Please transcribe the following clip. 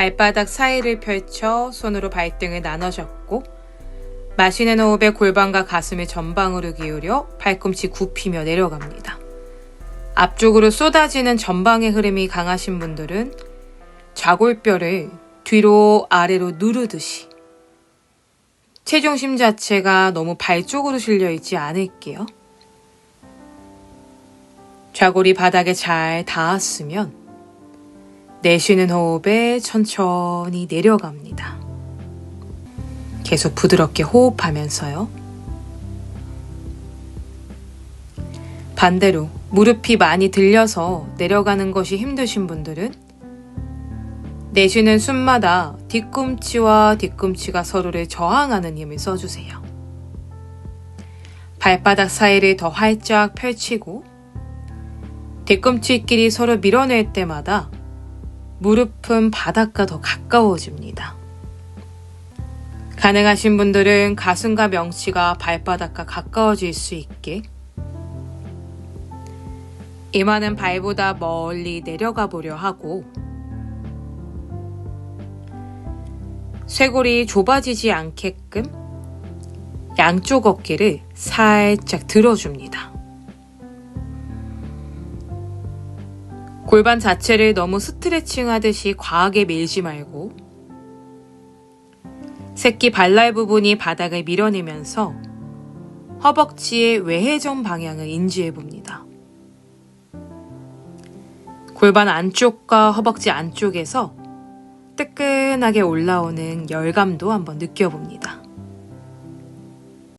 발바닥 사이를 펼쳐 손으로 발등을 나눠 잡고 마시는 호흡에 골반과 가슴을 전방으로 기울여 발꿈치 굽히며 내려갑니다. 앞쪽으로 쏟아지는 전방의 흐름이 강하신 분들은 좌골뼈를 뒤로 아래로 누르듯이 체중심 자체가 너무 발 쪽으로 실려 있지 않을게요. 좌골이 바닥에 잘 닿았으면 내쉬는 호흡에 천천히 내려갑니다. 계속 부드럽게 호흡하면서요. 반대로 무릎이 많이 들려서 내려가는 것이 힘드신 분들은 내쉬는 숨마다 뒤꿈치와 뒤꿈치가 서로를 저항하는 힘을 써주세요. 발바닥 사이를 더 활짝 펼치고 뒤꿈치끼리 서로 밀어낼 때마다 무릎은 바닥과 더 가까워집니다. 가능하신 분들은 가슴과 명치가 발바닥과 가까워질 수 있게 이마는 발보다 멀리 내려가 보려 하고 쇄골이 좁아지지 않게끔 양쪽 어깨를 살짝 들어줍니다. 골반 자체를 너무 스트레칭 하듯이 과하게 밀지 말고 새끼 발날 부분이 바닥을 밀어내면서 허벅지의 외회전 방향을 인지해 봅니다. 골반 안쪽과 허벅지 안쪽에서 뜨끈하게 올라오는 열감도 한번 느껴봅니다.